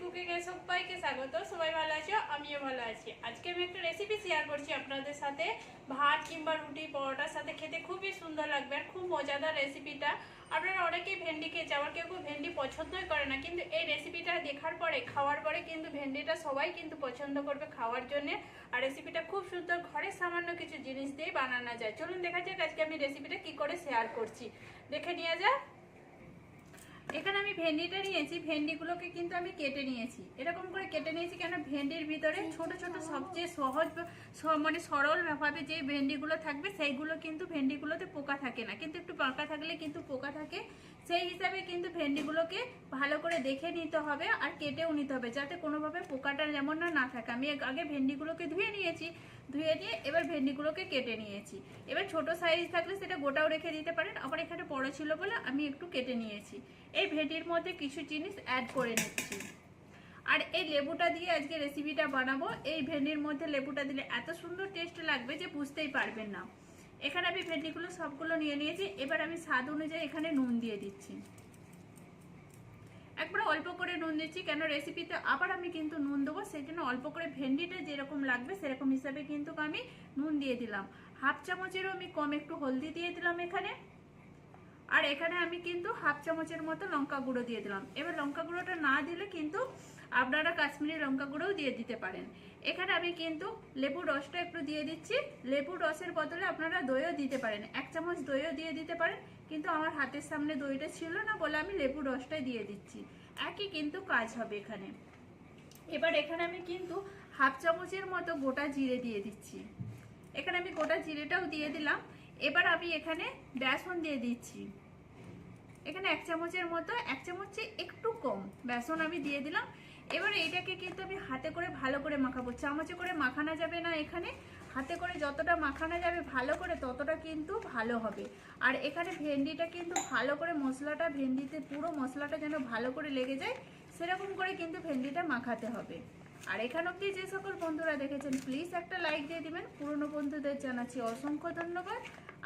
কুকিংয়ে সবাইকে স্বাগত, সবাই ভালো আছো? আমিও ভালো আছি। আজকে আমি একটা রেসিপি শেয়ার করছি আপনাদের সাথে। ভাত কিংবা রুটি পরোটার সাথে খেতে খুবই সুন্দর লাগবে আর খুব মজাদার রেসিপিটা আপনারা অনেকেই ভেন্ডি খেয়েছে, আবার কেউ কেউ ভেন্ডি পছন্দই করে না, কিন্তু এই রেসিপিটা দেখার পরে, খাওয়ার পরে কিন্তু ভেন্ডিটা সবাই কিন্তু পছন্দ করবে খাওয়ার জন্য। আর রেসিপিটা খুব সুন্দর ঘরে সামান্য কিছু জিনিস দিয়ে বানানো যায়। চলুন দেখা যাক আজকে আমি রেসিপিটা কি করে শেয়ার করছি। দেখে নিয়ে যাক। এখানে আমি ভেন্ডিটা নিয়েছি, ভেন্ডিগুলোকে কিন্তু আমি কেটে নিয়েছি। এরকম করে কেটে নিয়েছি কেন? ভেন্ডির ভিতরে ছোট ছোট সবচেয়ে সহজ মানে সরলভাবে যে ভেন্ডিগুলো থাকবে, সেইগুলো কিন্তু ভেন্ডিগুলোতে পোকা থাকে না। কিন্তু একটু পাকা থাকলে কিন্তু পোকা থাকে। সেই হিসাবে কিন্তু ভেন্ডিগুলোকে ভালো করে দেখে নিতে হবে আর কেটেও নিতে হবে, যাতে কোনোভাবে পোকাটা যেমন না না থাকে। আমি আগে ভেন্ডিগুলোকে ধুয়ে নিয়েছি, ধুয়ে নিয়ে এবার ভেন্ডিগুলোকে কেটে নিয়েছি। এবার ছোট সাইজ থাকলে সেটা গোটাও রেখে দিতে পারেন। আবার এখানে বড় ছিল বলে আমি একটু কেটে নিয়েছি। এই ভেন্ডির মধ্যে কিছু জিনিস অ্যাড করে নিচ্ছি। আর এই লেবুটা দিয়ে আজকে রেসিপিটা বানাবো। এই ভেন্ডির মধ্যে লেবুটা দিলে এত সুন্দর টেস্ট লাগবে যে বুঝতেই পারবেন না। এখানে আমি ভেন্ডিগুলো সবগুলো নিয়ে নিয়েছি। এবার আমি স্বাদ অনুযায়ী এখানে নুন দিয়ে দিচ্ছি। একবার অল্প করে নুন দিচ্ছি, কেন রেসিপিতে আবার আমি কিন্তু নুন দেবো সেই জন্য অল্প করে ভেন্ডিটা যেরকম লাগবে সেরকম হিসাবে কিন্তু আমি নুন দিয়ে দিলাম। হাফ চামচেরও আমি কম একটু হলদি দিয়ে দিলাম এখানে। আর এখানে আমি কিন্তু হাফ চামচের মতো লঙ্কা গুঁড়ো দিয়ে দিলাম। এবার লঙ্কা গুঁড়োটা না দিলে কিন্তু আপনারা কাশ্মীরি লঙ্কা গুঁড়োও দিয়ে দিতে পারেন। এখানে আমি কিন্তু লেবুর রসটা একটু দিয়ে দিচ্ছি। লেবুর রসের বদলে আপনারা দইও দিতে পারেন। এক চামচ দইও দিয়ে দিতে পারেন। কিন্তু আমার হাতের সামনে দইটা ছিল না বলে আমি লেবুর রসটাই দিয়ে দিচ্ছি। একই কিন্তু কাজ হবে এখানে। এবার এখানে আমি কিন্তু হাফ চামচের মতো গোটা জিরে দিয়ে দিচ্ছি। এখানে আমি গোটা জিরেটাও দিয়ে দিলাম। এবার আমি এখানে বেসন দিয়ে দিচ্ছি। এখানে এক চামচের মতো, এক চামচে একটু কম বেসন আমি দিয়ে দিলাম। এবার এইটাকে কিন্তু আমি হাতে করে ভালো করে মাখাবো। চামচে করে মাখানো যাবে না এখানে। হাতে করে যতটা মাখানো যাবে ভালো করে ততটা কিন্তু ভালো হবে। আর এখানে ভেন্ডিটা কিন্তু ভালো করে মশলাটা, ভেন্ডিতে পুরো মশলাটা যেন ভালো করে লেগে যায়, সেরকম করে কিন্তু ভেন্ডিটা মাখাতে হবে। আর এখান অব্দি যে সকল বন্ধুরা দেখেছেন প্লিজ একটা লাইক দিয়ে দিবেন। পুরনো বন্ধুদের জানাচ্ছি অসংখ্য ধন্যবাদ।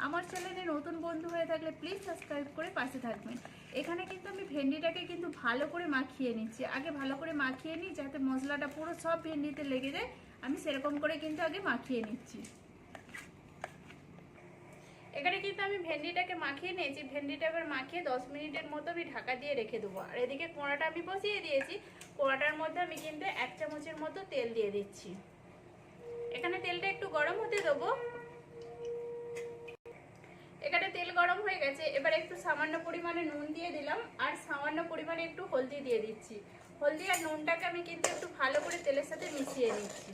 আমার চ্যানেলে নতুন বন্ধু হয়ে থাকলে প্লিজ সাবস্ক্রাইব করে পাশে থাকবেন। এখানে কিন্তু আমি ভেন্ডিটাকে কিন্তু ভালো করে মাখিয়ে নিচ্ছি। আগে ভালো করে মাখিয়ে নিই, যাতে মশলাটা পুরো সব ভেন্ডিতে লেগে যায়। আমি সেরকম করে কিন্তু আগে মাখিয়ে নিচ্ছি। এখানে কিন্তু আমি ভেন্ডিটাকে মাখিয়ে নিয়েছি। ভেন্ডিটা এবার মাখিয়ে দশ মিনিটের মতো আমি ঢাকা দিয়ে রেখে দেবো। আর এদিকে কোঁড়াটা আমি বসিয়ে দিয়েছি। কোঁড়াটার মধ্যে আমি কিন্তু এক চামচের মতো তেল দিয়ে দিচ্ছি। এখানে তেলটা একটু গরম হতে দেবো। এখানে তেল গরম হয়ে গেছে, এবার একটু সামান্য পরিমাণে নুন দিয়ে দিলাম, আর সামান্য পরিমাণে একটু হলদি দিয়ে দিচ্ছি। হলদি আর নুনটাকে আমি কিন্তু একটু ভালো করে তেলের সাথে মিশিয়ে নিচ্ছি।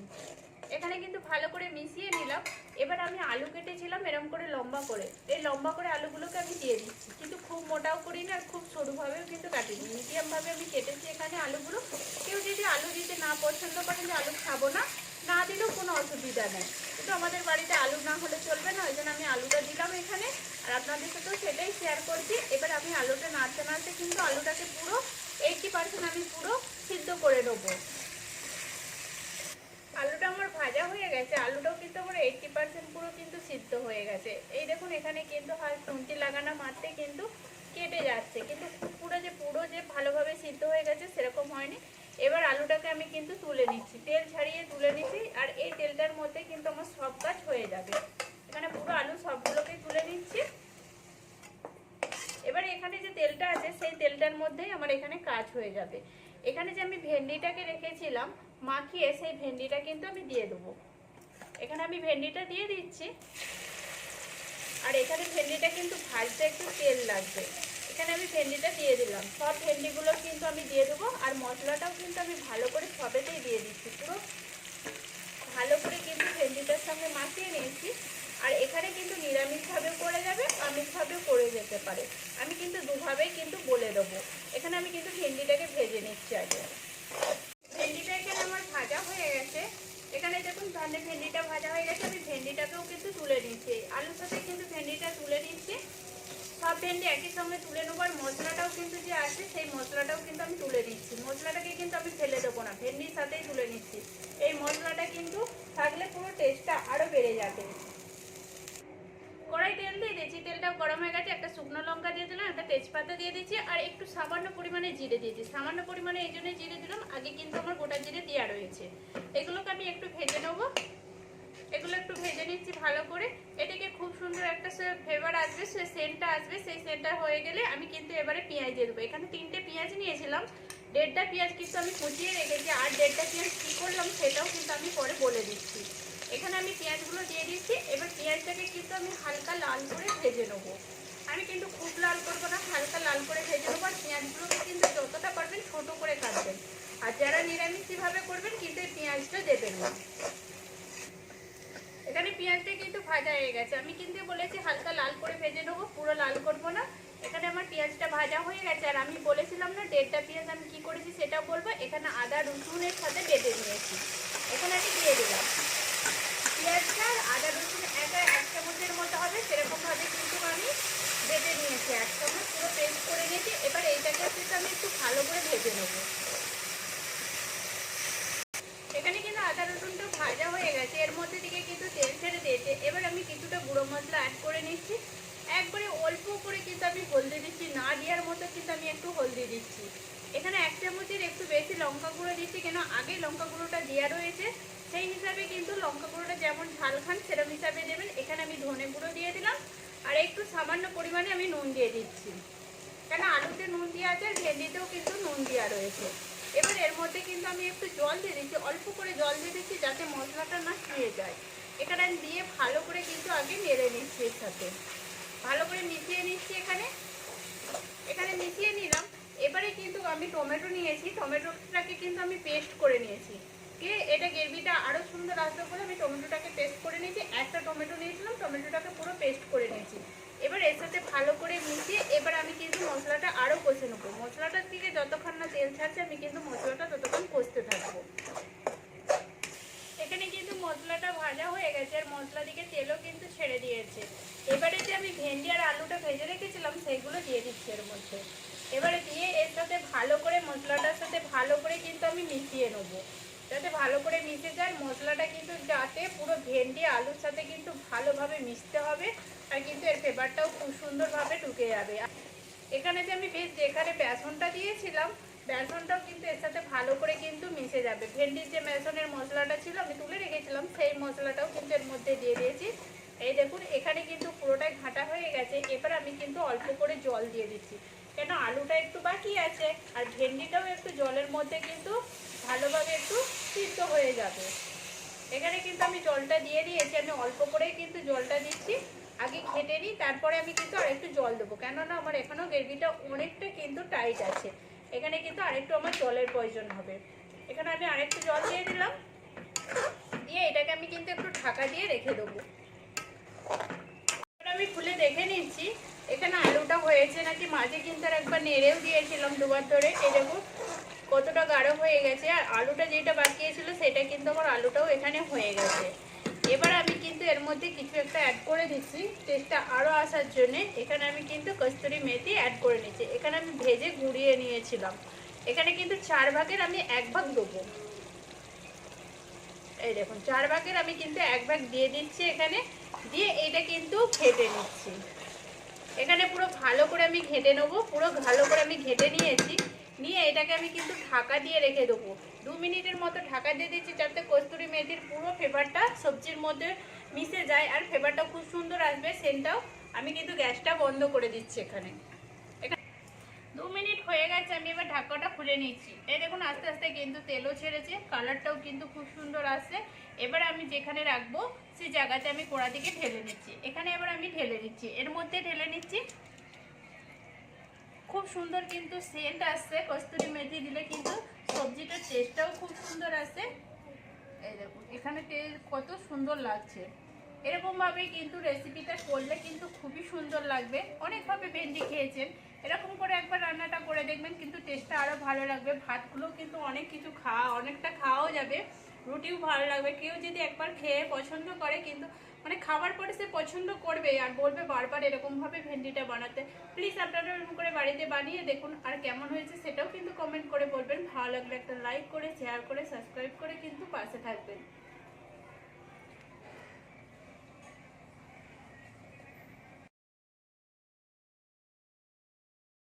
এখানে কিন্তু ভালো করে মিশিয়ে নিলাম, এবার আমি আলু কেটেছিলাম এরম করে লম্বা করে। এই লম্বা করে আলুগুলোকে আমি দিয়ে দিচ্ছি, কিন্তু খুব মোটাও করি না আর খুব সরুভাবেও কিন্তু কাটিনি মিডিয়ামভাবে আমি কেটেছি এখানে আলুগুলো। কেউ যদি আলু দিতে না পছন্দ করেন যে আলু খাব না না দিলেও কোনো অসুবিধা নেই। কিন্তু আমাদের বাড়িতে আলু না হলে চলবে না, ওই জন্য আমি আলুটা দিলাম এখানে। আর আপনাদের সাথেও সেটাই শেয়ার করছি। এবার আমি আলুটা নাড়তে নাড়তে কিন্তু আলুটাকে পুরো এইটটি পার্সেন্ট আমি পুরো সিদ্ধ করে নেব। আলুটা আমার ভাজা হয়ে গেছে, আলুটাও কিন্তু আমার এইটটি পার্সেন্ট পুরো কিন্তু সিদ্ধ হয়ে গেছে। এই দেখুন, এখানে কিন্তু হাত টুনটি লাগানো মারতে কিন্তু কেটে যাচ্ছে। কিন্তু পুরো যে পুরো যে ভালোভাবে সিদ্ধ হয়ে গেছে সেরকম হয়নি এবার আলুটাকে আমি কিন্তু তুলে নিচ্ছি। তেল ছাড়িয়ে তুলে নিচ্ছি আর এই তেলটার মধ্যে কিন্তু আমার সব কাজ হয়ে যাবে। এখানে পুরো আলু সবগুলোকে তুলে নিচ্ছি। এবারে এখানে যে তেলটা আছে, সেই তেলটার মধ্যেই আমার এখানে কাজ হয়ে যাবে। এখানে যে আমি ভেন্ডিটাকে রেখেছিলাম, মাখিয়ে সেই ভেন্ডিটা কিন্তু আমি দিয়ে দেবো। এখানে আমি ভেন্ডিটা দিয়ে দিচ্ছি। আর এখানে ভেন্ডিটা কিন্তু ভাজতে একটু তেল লাগবে। এখানে আমি ভেন্ডিটা দিয়ে দিলাম। সব ভেন্ডিগুলো কিন্তু আমি দিয়ে দেবো, আর মশলাটাও কিন্তু আমি ভালো করে সবেতেই দিয়ে দিচ্ছি। পুরো ভালো করে কিন্তু ভেন্ডিটার সঙ্গে মাখিয়ে নিয়েছি। আর এখানে কিন্তু নিরামিষভাবেও করে যাবে, আমিষভাবেও করে যেতে পারে আমি কিন্তু দুভাবেই কিন্তু বলে দেবো এখানে আমি কিন্তু ভেন্ডিটাকে ভেজে নিচ্ছি আগে ভেন্ডিটা এখানে আমার ভাজা হয়ে গেছে এখানে দেখুন ধানের ভেন্ডিটা ভাজা হয়ে গেছে আমি ভেন্ডিটাকেও কিন্তু তুলে নিচ্ছি আলুর সাথে কিন্তু ভেন্ডিটা তুলে নিচ্ছি ভেন্ডি একই সঙ্গে তুলে নেব আর মশলাটাও কিন্তু যে আছে, সেই মশলাটাও কিন্তু আমি তুলে নিচ্ছি। মশলাটাকে কিন্তু আমি ফেলে দেবো না, ভেন্ডির সাথেই তুলে নিচ্ছি। এই মশলাটা কিন্তু থাকলে পুরো টেস্টটা আরও বেড়ে যাবে। কড়াই তেল দিয়ে দিয়েছি, তেলটা গরম হয়ে গেছে, একটা শুকনো লঙ্কা দিয়ে দিলাম, একটা তেজপাতা দিয়ে দিচ্ছি আর একটু সামান্য পরিমাণে জিরে দিয়েছি। সামান্য পরিমাণে এই জন্যই জিরে দিলাম, আগে কিন্তু আমার গোটা জিরে দেওয়া রয়েছে। এগুলোকে আমি একটু ভেজে নেব। এগুলো একটু ভেজে নিচ্ছি ভালো করে। এটাকে খুব সুন্দর একটা ফ্লেভার আসবে, সে সেন্টটা আসবে, সেই সেন্টটা হয়ে গেলে আমি কিন্তু এবারে পেঁয়াজ দিয়ে দেবো। এখানে তিনটে পেঁয়াজ নিয়েছিলাম, দেড়টা পেঁয়াজ কিন্তু আমি কুচিয়ে রেখেছি আর দেড়টা পেঁয়াজ কী করলাম সেটাও কিন্তু আমি পরে বলে দিচ্ছি। এখানে আমি পেঁয়াজগুলো দিয়ে দিচ্ছি, এবার পেঁয়াজটাকে কিন্তু আমি হালকা লাল করে ভেজে নেব। আমি কিন্তু খুব লাল করব না, হালকা লাল করে ভেজে নেব, আর পেঁয়াজগুলোকে কিন্তু যতটা পারবেন ছোটো করে কাটবেন। আর যারা নিরামিষভাবে করবেন কিন্তু পেঁয়াজটা দেবেন না। পেঁয়াজটা কিন্তু ভাজা হয়ে গেছে। আমি কিন্তু বলেছি, হালকা লাল করে ভেজে নেব, পুরো লাল করব না। এখানে আমার পেঁয়াজটা ভাজা হয়ে গেছে, আর আমি বলেছিলাম না, দেড়টা পেঁয়াজ আমি কি করেছি সেটা বলব। এখানে আদা, রসুনের সাথে বেঁধে নিয়েছি। এখানে আমি দিয়ে দিলাম। পেঁয়াজটা আদা, রসুন একা এক চামচের মতো হবে সেরকমভাবে কিন্তু আমি বেটে নিয়েছি এক চামচ পুরো পেস্ট করে নিয়েছি এবার এইটাকে কিন্তু আমি একটু ভালো করে ভেজে নেব এখানে কিন্তু আদা রসুনটা ভাজা হয়ে গেছে এর মধ্যে দিকে কিন্তু তেল ছেড়ে দিয়েছে এবার আমি কিছুটা গুঁড়ো মশলা অ্যাড করে নিচ্ছি একবারে অল্প করে কিন্তু আমি হলদি দিচ্ছি না দেওয়ার মতো কিন্তু একটু দিচ্ছি। এখানে এক চামচের একটু বেশি লঙ্কা গুঁড়ো দিচ্ছি কেন আগে লঙ্কা গুঁড়োটা দেওয়া রয়েছে। সেই হিসাবে কিন্তু লঙ্কা গুঁড়োটা যেমন ঝাল খান সেরকম হিসাবে দেবেন। এখানে আমি ধনে গুঁড়ো দিয়ে দিলাম। আর একটু সামান্য পরিমাণে আমি নুন দিয়ে দিচ্ছি। কেন আলুতে নুন দেওয়া আছে ভেন্ডিতেও কিন্তু নুন দেওয়া রয়েছে। এবার এর মধ্যে কিন্তু আমি একটু জল দিয়ে দিচ্ছি। অল্প করে জল দিয়ে দিচ্ছি যাতে মশলাটা না ছুঁয়ে যায়। এখানে দিয়ে ভালো করে কিন্তু আগে নেড়ে নিচ্ছি এর সাথে। ভালো করে মিশিয়ে নিচ্ছি এখানে। এখানে মিশিয়ে নিলাম। এবারে কিন্তু আমি টমেটো নিয়েছি, টমেটোটাকে কিন্তু আমি পেস্ট করে নিয়েছি। কে? এটা গ্রেভিটা আরও সুন্দর আসবে বলে আমি টমেটোটাকে পেস্ট করে নিয়েছি, একটা টমেটো নিয়েছিলাম, টমেটোটাকে পুরো পেস্ট করে নিয়েছি। এবার এর সাথে ভালো করে মিশিয়ে এবার আমি কিন্তু মশলাটা আরও কষে নেব। মশলাটার দিকে যতক্ষণ না তেল ছাড়ছে, আমি কিন্তু মশলাটা ততক্ষণ কষতে থাকব এখানে কিন্তু মশলাটা ভাজা হয়ে গেছে আর মশলা দিকে তেলও কিন্তু ছেড়ে দিয়েছে এবারে যে আমি ভেন্ডি আর আলুটা ভেজে রেখেছিলাম সেইগুলো দিয়ে দিচ্ছি এর মধ্যে এবারে দিয়ে এর সাথে ভালো করে মশলাটার সাথে ভালো করে কিন্তু আমি মিশিয়ে নেব যাতে ভালো করে মিশে যায়। মশলাটা কিন্তু যাতে পুরো ভেন্ডি, আলুর সাথে কিন্তু ভালোভাবে মিশতে হবে আর কিন্তু এর ফ্লেভারটাও খুব সুন্দরভাবে ঢুকে যাবে। এখানে যে আমি বেশ যেখানে বেসনটা দিয়েছিলাম, বেসনটাও কিন্তু এর সাথে ভালো করে কিন্তু মিশে যাবে। ভেন্ডির যে বেসনের মশলাটা ছিল, আমি তুলে রেখেছিলাম, সেই মশলাটাও কিন্তু এর মধ্যে দিয়ে দিয়েছি। এই দেখুন, এখানে কিন্তু পুরোটাই ঘাটা হয়ে গেছে। এবার আমি কিন্তু অল্প করে জল দিয়ে দিচ্ছি। কেন, আলুটা একটু বাকি আছে আর ভেন্ডিটাও একটু জলের মধ্যে কিন্তু ভালোভাবে হয়ে যাবে। এখানে কিন্তু আমি জলটা দিয়ে দিয়েছি, আমি অল্প করেই কিন্তু জলটা দিচ্ছি। আগে খেটে নিই, তারপরে আমি কিন্তু আরেকটু জল দেবো। কেননা আমার এখনও গ্রেভিটা অনেকটা কিন্তু টাইট আছে। এখানে কিন্তু আরেকটু আমার জলের প্রয়োজন হবে। এখানে আমি আরেকটু জল দিয়ে দিলাম। দিয়ে এটাকে আমি কিন্তু একটু ঢাকা দিয়ে রেখে দেবো। আমি খুলে দেখে নিচ্ছি, এখানে আলুটা হয়েছে নাকি? মাঝে কিন্তু আর একবার নেড়েও দিয়েছিলাম দুবার ধরে। এই কতটা গাঢ় হয়ে গেছে, আর আলুটা যেটা বাকিয়েছিল সেটা কিন্তু আমার আলুটাও এখানে হয়ে গেছে। এবার আমি কিন্তু এর মধ্যে কিছু একটা অ্যাড করে দিচ্ছি টেস্টটা আরও আসার জন্যে। এখানে আমি কিন্তু কস্তুরি মেথি অ্যাড করে নিচ্ছি। এখানে আমি ভেজে গুঁড়িয়ে নিয়েছিলাম। এখানে কিন্তু চার ভাগের আমি এক ভাগ দেবো। এই দেখুন, চার ভাগের আমি কিন্তু এক ভাগ দিয়ে দিচ্ছি এখানে। দিয়ে এটা কিন্তু ঘেটে নিচ্ছি। এখানে পুরো ভালো করে আমি ঘেটে নেব, পুরো ভালো করে আমি ঘেটে নিয়েছি। নিয়ে এটাকে আমি কিন্তু ঢাকা দিয়ে রেখে দেবো। দু মিনিটের মতো ঢাকা দিয়ে দিচ্ছি যাতে কস্তুরি মেথির পুরো ফ্লেভারটা সবজির মধ্যে মিশে যায় আর ফ্লেভারটা খুব সুন্দর আসবে, সেন্টটাও আমি কিন্তু গ্যাসটা বন্ধ করে দিচ্ছি এখানে। দু মিনিট হয়ে গেছে, আমি এবার ঢাকাটা খুলে নিচ্ছি। এই দেখুন, আস্তে আস্তে কিন্তু তেলও ছেড়েছে, কালারটাও কিন্তু খুব সুন্দর আসছে। এবার আমি যেখানে রাখব, সেই জায়গাতে আমি কোড়া দিকে ঢেলে নিচ্ছি। এখানে এবার আমি ঢেলে নিচ্ছি। এর মধ্যে ঢেলে নিচ্ছি খুব সুন্দর কিন্তু সেন্ট আসছে, কস্তুরি মেথি দিলে কিন্তু সবজিটার টেস্টটাও খুব সুন্দর আসে এই দেখুন, এখানে কত সুন্দর লাগছে। এরকমভাবে কিন্তু রেসিপিটা করলে কিন্তু খুবই সুন্দর লাগবে। অনেকভাবে ভেন্ডি খেয়েছেন। এরকম করে একবার রান্নাটা করে দেখবেন, কিন্তু টেস্টটা আরও ভালো লাগবে। ভাতগুলো কিন্তু অনেক কিছু খাওয়া, অনেকটা খাওয়াও যাবে। রুটিও ভালো লাগবে। কেউ যদি একবার খেয়ে পছন্দ করে কিন্তু মানে খাবার পরে সে পছন্দ করবে আর বলবে বারবার এরকমভাবে ভেন্ডিটা বানাতে। প্লিজ আপনারা এরকম করে বাড়িতে বানিয়ে দেখুন আর কেমন হয়েছে সেটাও কিন্তু কমেন্ট করে বলবেন। ভালো লাগলে একটা লাইক করে শেয়ার করে সাবস্ক্রাইব করে কিন্তু পাশে থাকবেন।